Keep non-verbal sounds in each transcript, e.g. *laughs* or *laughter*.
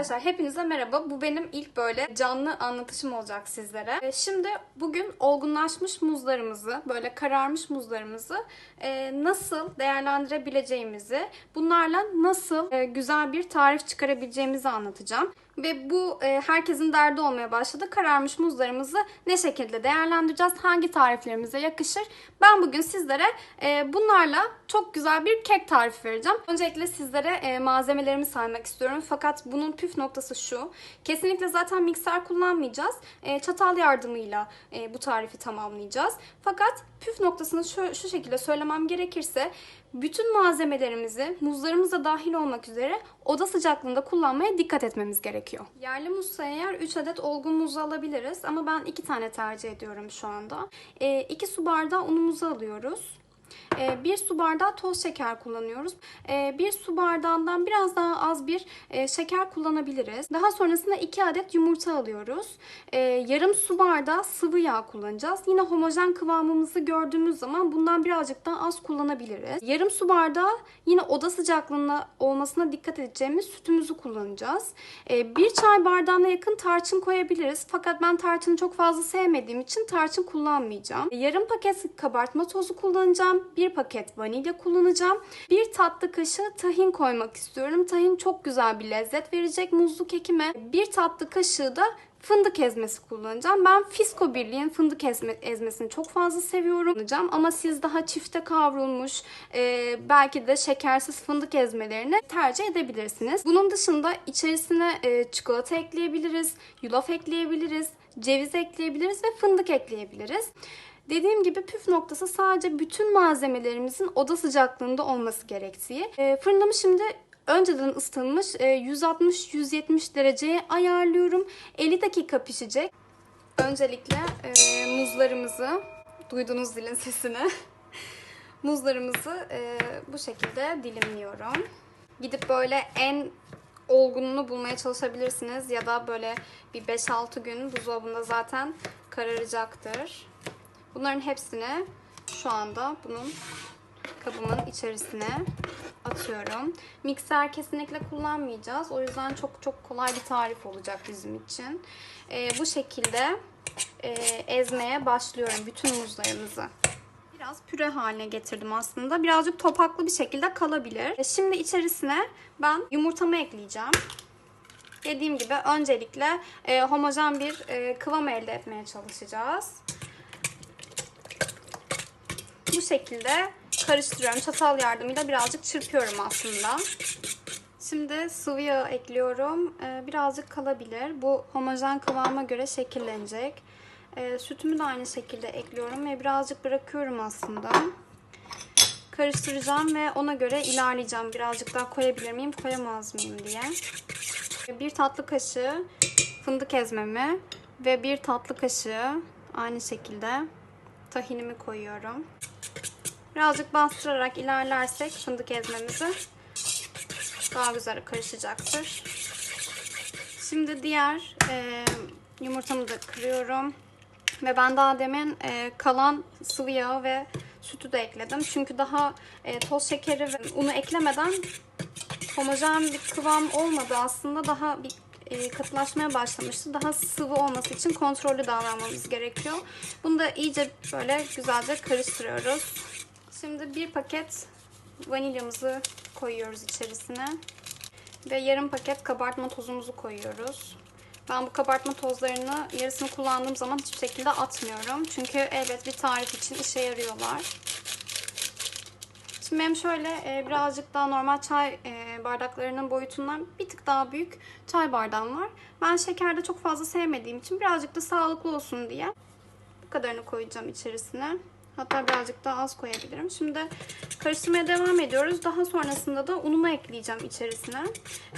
Arkadaşlar hepinize merhaba. Bu benim ilk böyle canlı anlatışım olacak sizlere. E, Şimdi bugün olgunlaşmış muzlarımızı, böyle kararmış muzlarımızı e, nasıl değerlendirebileceğimizi, bunlarla nasıl e, güzel bir tarif çıkarabileceğimizi anlatacağım. Ve bu e, herkesin derdi olmaya başladı. Kararmış muzlarımızı ne şekilde değerlendireceğiz? Hangi tariflerimize yakışır? Ben bugün sizlere e, bunlarla çok güzel bir kek tarifi vereceğim. Öncelikle sizlere e, malzemelerimi saymak istiyorum. Fakat bunun püf noktası şu. Kesinlikle zaten mikser kullanmayacağız. E, çatal yardımıyla e, bu tarifi tamamlayacağız. Fakat püf noktasını şu, şu şekilde söylemem gerekirse bütün malzemelerimizi muzlarımız da dahil olmak üzere oda sıcaklığında kullanmaya dikkat etmemiz gerekiyor. Yerli muzsa eğer 3 adet olgun muz alabiliriz ama ben 2 tane tercih ediyorum şu anda. 2 su bardağı unumuzu alıyoruz. 1 su bardağı toz şeker kullanıyoruz. 1 su bardağından biraz daha az bir e, şeker kullanabiliriz. Daha sonrasında 2 adet yumurta alıyoruz. E, Yarım su bardağı sıvı yağ kullanacağız. Yine homojen kıvamımızı gördüğümüz zaman bundan birazcık daha az kullanabiliriz. Yarım su bardağı yine oda sıcaklığında olmasına dikkat edeceğimiz sütümüzü kullanacağız. E, Bir çay bardağına yakın tarçın koyabiliriz. Fakat ben tarçını çok fazla sevmediğim için tarçın kullanmayacağım. Yarım paket kabartma tozu kullanacağım. Bir paket vanilya kullanacağım. Bir tatlı kaşığı tahin koymak istiyorum. Tahin çok güzel bir lezzet verecek muzlu kekime. Bir tatlı kaşığı da fındık ezmesi kullanacağım. Ben Fisko Birliği'nin fındık ezme, ezmesini çok fazla seviyorum. Ama siz daha çifte kavrulmuş e, belki de şekersiz fındık ezmelerini tercih edebilirsiniz. Bunun dışında içerisine e, çikolata ekleyebiliriz, yulaf ekleyebiliriz, ceviz ekleyebiliriz ve fındık ekleyebiliriz. Dediğim gibi püf noktası sadece bütün malzemelerimizin oda sıcaklığında olması gerektiği. E, fırınımı şimdi önceden ısıtılmış e, 160-170 dereceye ayarlıyorum. 50 dakika pişecek. Öncelikle e, muzlarımızı, duydunuz dilin sesini. *laughs* muzlarımızı e, bu şekilde dilimliyorum. Gidip böyle en olgununu bulmaya çalışabilirsiniz ya da böyle bir 5-6 gün buzdolabında zaten kararacaktır. Bunların hepsini şu anda bunun kabımın içerisine atıyorum. Mikser kesinlikle kullanmayacağız. O yüzden çok çok kolay bir tarif olacak bizim için. Ee, bu şekilde e, ezmeye başlıyorum bütün muzlarımızı. Biraz püre haline getirdim aslında. Birazcık topaklı bir şekilde kalabilir. E, Şimdi içerisine ben yumurtamı ekleyeceğim. Dediğim gibi öncelikle e, homojen bir e, kıvam elde etmeye çalışacağız. Bu şekilde karıştırıyorum. Çatal yardımıyla birazcık çırpıyorum aslında. Şimdi sıvı yağ ekliyorum. Ee, birazcık kalabilir. Bu homojen kıvama göre şekillenecek. Ee, sütümü de aynı şekilde ekliyorum ve birazcık bırakıyorum aslında. Karıştıracağım ve ona göre ilerleyeceğim. Birazcık daha koyabilir miyim, koyamaz mıyım diye. Bir tatlı kaşığı fındık ezmemi ve bir tatlı kaşığı aynı şekilde tahinimi koyuyorum. Birazcık bastırarak ilerlersek fındık ezmemizi daha güzel karışacaktır. Şimdi diğer e, yumurtamı da kırıyorum. Ve ben daha demin e, kalan sıvı yağı ve sütü de ekledim. Çünkü daha e, toz şekeri ve unu eklemeden homojen bir kıvam olmadı aslında. Daha bir e, katılaşmaya başlamıştı. Daha sıvı olması için kontrollü davranmamız gerekiyor. Bunu da iyice böyle güzelce karıştırıyoruz. Şimdi bir paket vanilyamızı koyuyoruz içerisine. Ve yarım paket kabartma tozumuzu koyuyoruz. Ben bu kabartma tozlarını yarısını kullandığım zaman hiçbir şekilde atmıyorum. Çünkü elbet bir tarif için işe yarıyorlar. Şimdi benim şöyle e, birazcık daha normal çay e, bardaklarının boyutundan bir tık daha büyük çay bardağım var. Ben şekerde çok fazla sevmediğim için birazcık da sağlıklı olsun diye bu kadarını koyacağım içerisine. Hatta birazcık daha az koyabilirim. Şimdi karıştırmaya devam ediyoruz. Daha sonrasında da unumu ekleyeceğim içerisine.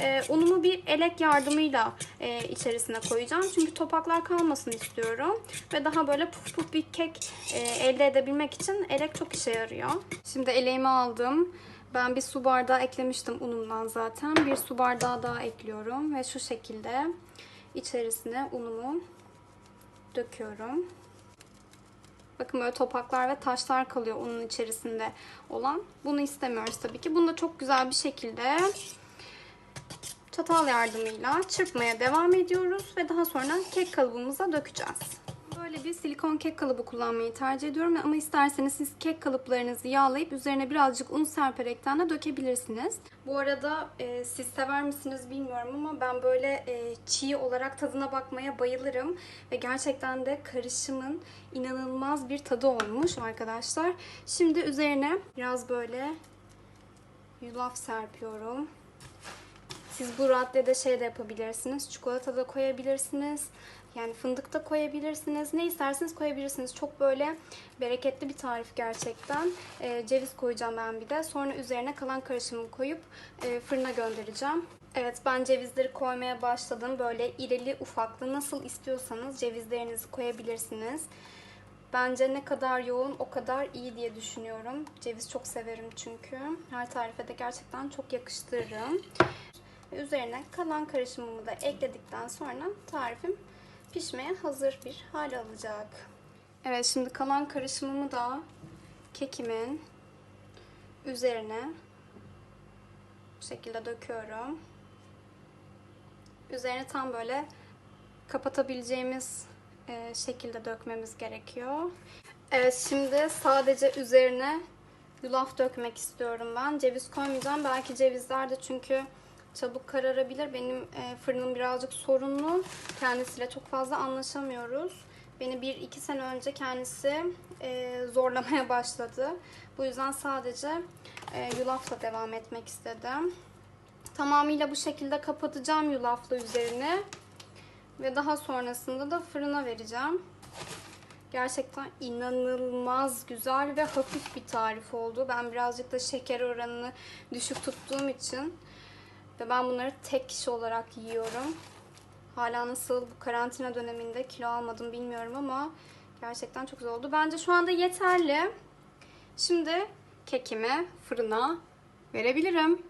Ee, unumu bir elek yardımıyla e, içerisine koyacağım. Çünkü topaklar kalmasın istiyorum. Ve daha böyle puf puf bir kek e, elde edebilmek için elek çok işe yarıyor. Şimdi eleğimi aldım. Ben bir su bardağı eklemiştim unumdan zaten. Bir su bardağı daha ekliyorum. Ve şu şekilde içerisine unumu döküyorum. Bakın böyle topaklar ve taşlar kalıyor unun içerisinde olan. Bunu istemiyoruz tabii ki. Bunu da çok güzel bir şekilde çatal yardımıyla çırpmaya devam ediyoruz ve daha sonra kek kalıbımıza dökeceğiz. Böyle bir silikon kek kalıbı kullanmayı tercih ediyorum ama isterseniz siz kek kalıplarınızı yağlayıp üzerine birazcık un serperekten de dökebilirsiniz. Bu arada e, siz sever misiniz bilmiyorum ama ben böyle e, çiğ olarak tadına bakmaya bayılırım ve gerçekten de karışımın inanılmaz bir tadı olmuş arkadaşlar. Şimdi üzerine biraz böyle yulaf serpiyorum. Siz bu raddede şey de yapabilirsiniz. Çikolata da koyabilirsiniz. Yani fındık da koyabilirsiniz. Ne isterseniz koyabilirsiniz. Çok böyle bereketli bir tarif gerçekten. Ee, ceviz koyacağım ben bir de. Sonra üzerine kalan karışımı koyup e, fırına göndereceğim. Evet ben cevizleri koymaya başladım. Böyle irili ufaklı nasıl istiyorsanız cevizlerinizi koyabilirsiniz. Bence ne kadar yoğun o kadar iyi diye düşünüyorum. Ceviz çok severim çünkü. Her tarife de gerçekten çok yakıştırırım. Üzerine kalan karışımımı da ekledikten sonra tarifim pişmeye hazır bir hal alacak. Evet şimdi kalan karışımımı da kekimin üzerine bu şekilde döküyorum. Üzerine tam böyle kapatabileceğimiz e, şekilde dökmemiz gerekiyor. Evet şimdi sadece üzerine yulaf dökmek istiyorum ben. Ceviz koymayacağım. Belki cevizler de çünkü çabuk kararabilir. Benim e, fırınım birazcık sorunlu. Kendisiyle çok fazla anlaşamıyoruz. Beni bir iki sene önce kendisi e, *laughs* zorlamaya başladı. Bu yüzden sadece e, yulafla devam etmek istedim. Tamamıyla bu şekilde kapatacağım yulafla üzerine. Ve daha sonrasında da fırına vereceğim. Gerçekten inanılmaz güzel ve hafif bir tarif oldu. Ben birazcık da şeker oranını düşük tuttuğum için ve ben bunları tek kişi olarak yiyorum. Hala nasıl bu karantina döneminde kilo almadım bilmiyorum ama gerçekten çok güzel oldu. Bence şu anda yeterli. Şimdi kekimi fırına verebilirim.